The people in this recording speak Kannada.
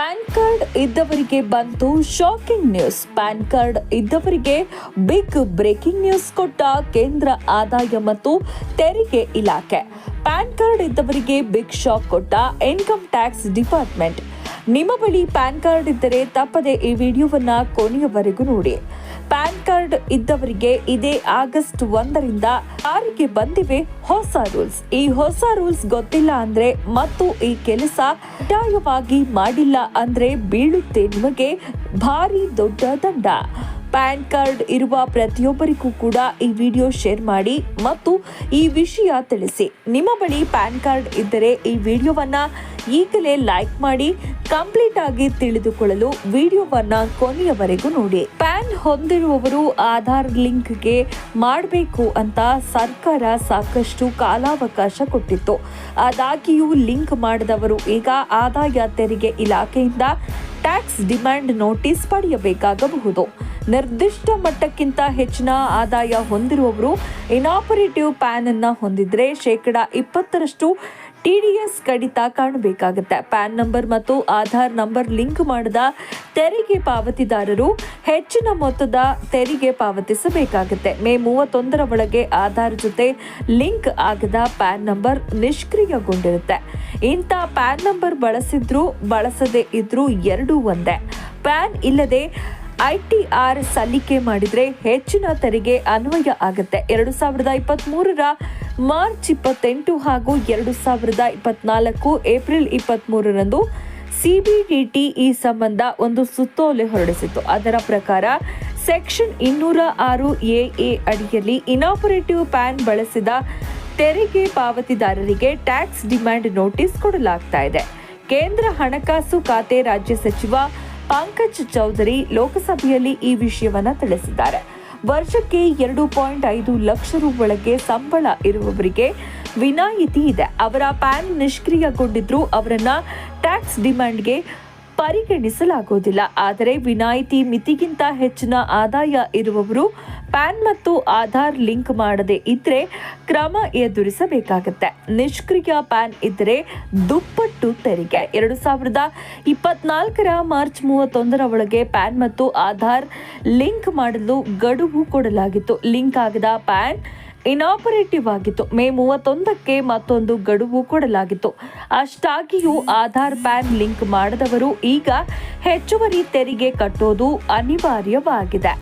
ಪ್ಯಾನ್ ಕಾರ್ಡ್ ಇದ್ದವರಿಗೆ ಬಂತು ಶಾಕಿಂಗ್ ನ್ಯೂಸ್ ಪ್ಯಾನ್ ಕಾರ್ಡ್ ಇದ್ದವರಿಗೆ ಬಿಗ್ ಬ್ರೇಕಿಂಗ್ ನ್ಯೂಸ್ ಕೊಟ್ಟ ಕೇಂದ್ರ ಆದಾಯ ಮತ್ತು ತೆರಿಗೆ ಇಲಾಖೆ. ಪ್ಯಾನ್ ಕಾರ್ಡ್ ಇದ್ದವರಿಗೆ ಬಿಗ್ ಶಾಕ್ ಕೊಟ್ಟ ಇನ್ಕಮ್ ಟ್ಯಾಕ್ಸ್ ಡಿಪಾರ್ಟ್ಮೆಂಟ್ ನಿಮ್ಮ ಬಳಿ ಪ್ಯಾನ್ ಕಾರ್ಡ್ ಇದ್ದರೆ ತಪ್ಪದೆ ಈ ವಿಡಿಯೋವನ್ನು ಕೊನೆಯವರೆಗೂ ನೋಡಿ. ಪ್ಯಾನ್ ಕಾರ್ಡ್ ಇದ್ದವರಿಗೆ ಇದೇ ಆಗಸ್ಟ್ ಒಂದರಿಂದ ಜಾರಿಗೆ ಬಂದಿವೆ ಹೊಸ ರೂಲ್ಸ್. ಈ ಹೊಸ ರೂಲ್ಸ್ ಗೊತ್ತಿಲ್ಲ ಅಂದ್ರೆ ಮತ್ತು ಈ ಕೆಲಸ ಕಡ್ಡಾಯವಾಗಿ ಮಾಡಿಲ್ಲ ಅಂದ್ರೆ ಬೀಳುತ್ತೆ ನಿಮಗೆ ಭಾರಿ ದೊಡ್ಡ ದಂಡ ಪ್ಯಾನ್ ಕಾರ್ಡ್ ಇರುವ ಪ್ರತಿಯೊಬ್ಬರಿಗೂ ಕೂಡ ಈ ವಿಡಿಯೋ ಶೇರ್ ಮಾಡಿ ಮತ್ತು ಈ ವಿಷಯ ತಿಳಿಸಿ. ನಿಮ್ಮ ಬಳಿ ಪ್ಯಾನ್ ಕಾರ್ಡ್ ಇದ್ದರೆ ಈ ವಿಡಿಯೋವನ್ನ ಈಗಲೇ ಲೈಕ್ ಮಾಡಿ, ಕಂಪ್ಲೀಟ್ ಆಗಿ ತಿಳಿದುಕೊಳ್ಳಲು ವಿಡಿಯೋವನ್ನ ಕೊನೆಯವರೆಗೂ ನೋಡಿ. ಪ್ಯಾನ್ ಹೊಂದಿರುವವರು ಆಧಾರ್ ಲಿಂಕ್ಗೆ ಮಾಡಬೇಕು ಅಂತ ಸರ್ಕಾರ ಸಾಕಷ್ಟು ಕಾಲಾವಕಾಶ ಕೊಟ್ಟಿತ್ತು. ಆದಾಗಿಯೂ ಲಿಂಕ್ ಮಾಡಿದವರು ಈಗ ಆದಾಯ ತೆರಿಗೆ ಇಲಾಖೆಯಿಂದ ಟ್ಯಾಕ್ಸ್ ಡಿಮ್ಯಾಂಡ್ ನೋಟಿಸ್ ಪಡೆಯಬೇಕಾಗಬಹುದು. ನಿರ್ದಿಷ್ಟ ಮಟ್ಟಕ್ಕಿಂತ ಹೆಚ್ಚಿನ ಆದಾಯ ಹೊಂದಿರುವವರು ಇನಾಪರೇಟಿವ್ ಪ್ಯಾನ್ ಅನ್ನ ಹೊಂದಿದ್ರೆ ಶೇಕಡ ಇಪ್ಪತ್ತರಷ್ಟು ಟಿಡಿಎಸ್ ಕಡಿತ ಕಾಣಬೇಕಾಗುತ್ತೆ. ಪ್ಯಾನ್ ನಂಬರ್ ಮತ್ತು ಆಧಾರ್ ನಂಬರ್ ಲಿಂಕ್ ಮಾಡದ ತೆರಿಗೆ ಪಾವತಿದಾರರು ಹೆಚ್ಚಿನ ಮೊತ್ತದ ತೆರಿಗೆ ಪಾವತಿಸಬೇಕಾಗುತ್ತೆ. ಮೇ ಮೂವತ್ತೊಂದರ ಒಳಗೆ ಆಧಾರ್ ಜೊತೆ ಲಿಂಕ್ ಆಗದ ಪ್ಯಾನ್ ನಂಬರ್ ನಿಷ್ಕ್ರಿಯಗೊಂಡಿರುತ್ತೆ. ಇಂಥ ಪ್ಯಾನ್ ನಂಬರ್ ಬಳಸಿದ್ರು, ಬಳಸದೇ ಇದ್ರೂ ಎರಡೂ ಒಂದೇ. ಪ್ಯಾನ್ ಇಲ್ಲದೆ ಐಟಿಆರ್ ಸಲ್ಲಿಕೆ ಮಾಡಿದರೆ ಹೆಚ್ಚಿನ ತೆರಿಗೆ ಅನ್ವಯ ಆಗುತ್ತೆ. ಎರಡು ಸಾವಿರದ ಇಪ್ಪತ್ತ್ಮೂರರ ಮಾರ್ಚ್ ಇಪ್ಪತ್ತೆಂಟು ಹಾಗೂ ಎರಡು ಸಾವಿರದ ಇಪ್ಪತ್ನಾಲ್ಕು ಏಪ್ರಿಲ್ ಇಪ್ಪತ್ತ್ ಮೂರರಂದು ಸಿಬಿಡಿಟಿ ಈ ಸಂಬಂಧ ಒಂದು ಸುತ್ತೋಲೆ ಹೊರಡಿಸಿತ್ತು. ಅದರ ಪ್ರಕಾರ ಸೆಕ್ಷನ್ ಇನ್ನೂರ ಆರು ಎ ಅಡಿಯಲ್ಲಿ ಇನಾಪರೇಟಿವ್ ಪ್ಯಾನ್ ಬಳಸಿದ ತೆರಿಗೆ ಪಾವತಿದಾರರಿಗೆ ಟ್ಯಾಕ್ಸ್ ಡಿಮ್ಯಾಂಡ್ ನೋಟಿಸ್ ಕೊಡಲಾಗ್ತಾ ಇದೆ. ಕೇಂದ್ರ ಹಣಕಾಸು ಖಾತೆ ರಾಜ್ಯ ಸಚಿವ ಪಂಕಜ್ ಚೌಧರಿ ಲೋಕಸಭೆಯಲ್ಲಿ ಈ ವಿಷಯವನ್ನ ತಿಳಿಸಿದ್ದಾರೆ. ವರ್ಷಕ್ಕೆ ಎರಡು ಪಾಯಿಂಟ್ ಐದು ಲಕ್ಷ ರು ಒಳಗೆ ಸಂಬಳ ಇರುವವರಿಗೆ ವಿನಾಯಿತಿ ಇದೆ. ಅವರ ಪ್ಯಾನ್ ನಿಷ್ಕ್ರಿಯಗೊಂಡಿದ್ರು ಅವರನ್ನ ಟ್ಯಾಕ್ಸ್ ಡಿಮ್ಯಾಂಡ್ಗೆ ಪರಿಗಣಿಸಲಾಗುವುದಿಲ್ಲ. ಆದರೆ ವಿನಾಯಿತಿ ಮಿತಿಗಿಂತ ಹೆಚ್ಚಿನ ಆದಾಯ ಇರುವವರು ಪ್ಯಾನ್ ಮತ್ತು ಆಧಾರ್ ಲಿಂಕ್ ಮಾಡದೇ ಇದ್ರೆ ಕ್ರಮ ಎದುರಿಸಬೇಕಾಗುತ್ತೆ. ನಿಷ್ಕ್ರಿಯ ಪ್ಯಾನ್ ಇದ್ದರೆ ದುಪ್ಪಟ್ಟು ತೆರಿಗೆ. ಎರಡು ಸಾವಿರದ ಇಪ್ಪತ್ನಾಲ್ಕರ ಮಾರ್ಚ್ ಮೂವತ್ತೊಂದರ ಒಳಗೆ ಪ್ಯಾನ್ ಮತ್ತು ಆಧಾರ್ ಲಿಂಕ್ ಮಾಡಲು ಗಡುವು ಕೊಡಲಾಗಿತ್ತು. ಲಿಂಕ್ ಆಗದ ಪ್ಯಾನ್ ಇನಾಪರೇಟಿವ್ ಆಗಿತ್ತು. ಮೇ ಮೂವತ್ತೊಂದಕ್ಕೆ ಮತ್ತೊಂದು ಗಡುವು ಕೊಡಲಾಗಿತ್ತು. ಅಷ್ಟಾಗಿಯೂ ಆಧಾರ್ ಪ್ಯಾನ್ ಲಿಂಕ್ ಮಾಡದವರು ಈಗ ಹೆಚ್ಚುವರಿ ತೆರಿಗೆ ಕಟ್ಟೋದು ಅನಿವಾರ್ಯವಾಗಿದೆ.